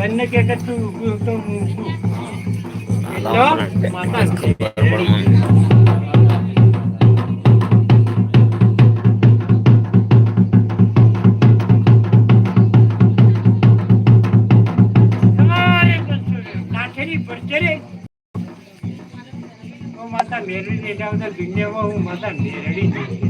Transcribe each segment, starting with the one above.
તને કે તું તો હું છું એટલો માતા માતા મેરડી દુનિયામાં હું માતા મેરડી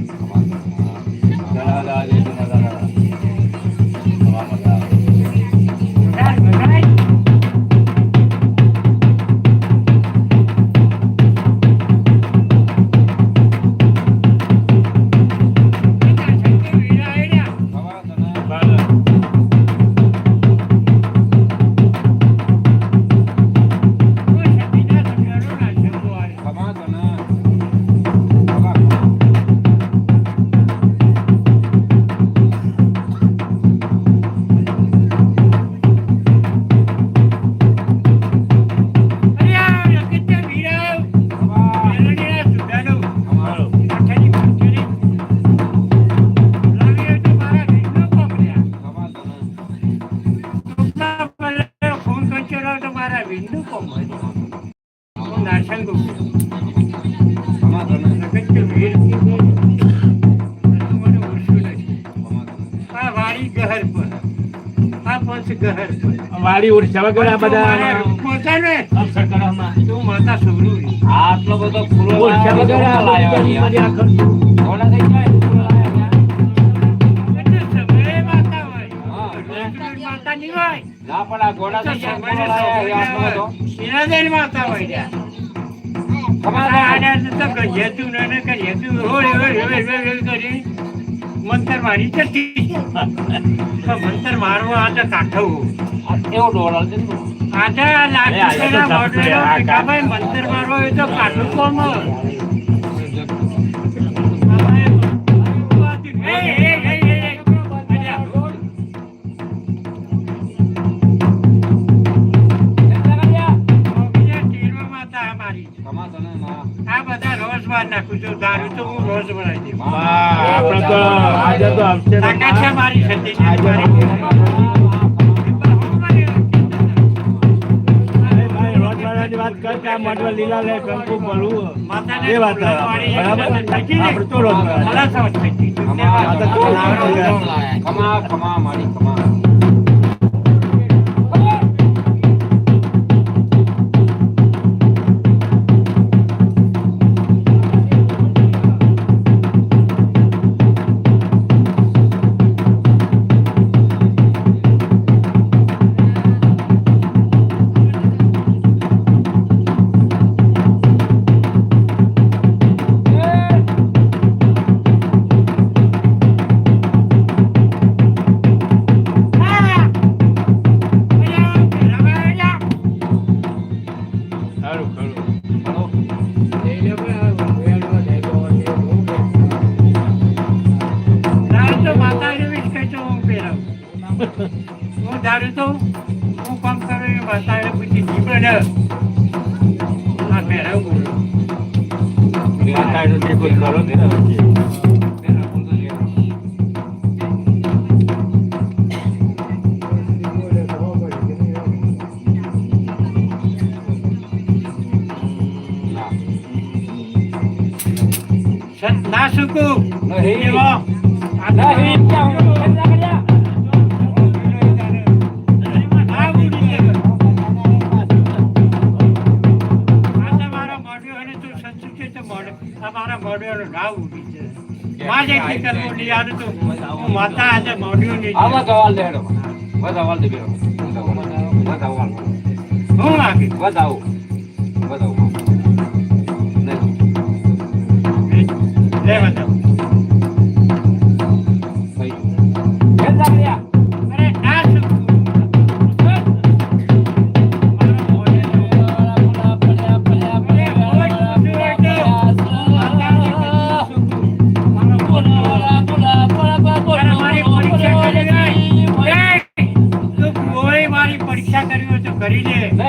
વાડી ઉડશે વગર આ બધા. પોતાને અક્ષર કરવામાં તું માતા સુગરું આટલો બધો ફૂલો થઈ જાય ફૂલો લાયા એટલે સમયે માતા હોય હા. રોજની માતા નહીં હોય ના પણ આ ઘોડા થઈ જાય ફૂલો લાયા હોય ત્યાં. તો ગજેતું ને ને હોય, હોય, હોય, હોય, હોય કરી. મંતર મારી જતી. મંતર મારવો આ તો કાઠવું એવો ડોળા છે. આ તો ભીખાભાઈ મંતર મારવો એ તો કાઠું કોમ. રોજ બાર નાખું છું દારૂ તો હું રોજ બનાવી દઉં. આપણે તો આજે તો આવશે તાકાત છે મારી સતી આજે મારી અરે ભાઈ, રોજવાળાની વાત કરતા મઢવા લીલા લે કંકુ માતાને એ વાત બરાબર? આપણે તો? ખમા ખમા મારી ખમા હું દારૂ તો હું કામ કરું એ માતાને પૂછી જીવન આ પહેરાવું ના સુકું નહીં. નહીં, ક્યાં હું? કેટલા કર્યા? આ ઉડી ગયો. આ તો મારો મોઢું અને તું સચ્ચું છે તો મોઢું. આ મારા મોઢુંનો નાવ ઉડી છે. માં જે ઠીકરનું નહીં આનું તો હું માતા આજે મોઢું નહીં આવા સવાલ દે બધા સવાલ દે બધા સવાલ. હું લાગે. બતાવો. કહેતો,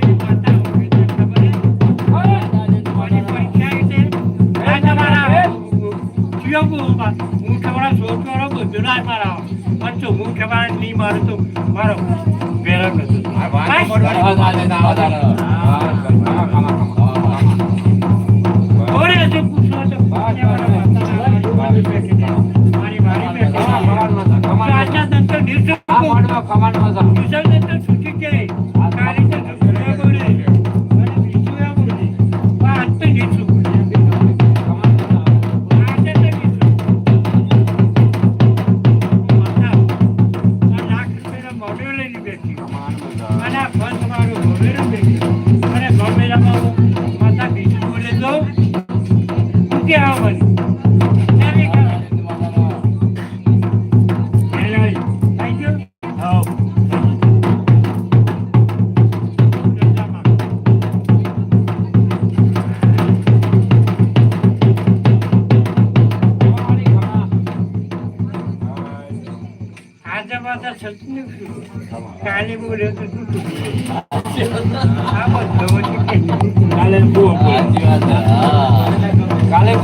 એ માતા હોય તો ખબર હે? મારી પરીક્ષા એટલે આ તમારા જાઉં હું તમારા છોકરો બધું ના મારા પણ જો હું તમારા નહીં મારું તો મારો વેરા નથી વાત ઓરે હજુ પૂછો તો Tamam kapanmaz. Güzel આજુબાજુ કાલે રહેતું તૂટું આ બધો કાલે બહુ કાલે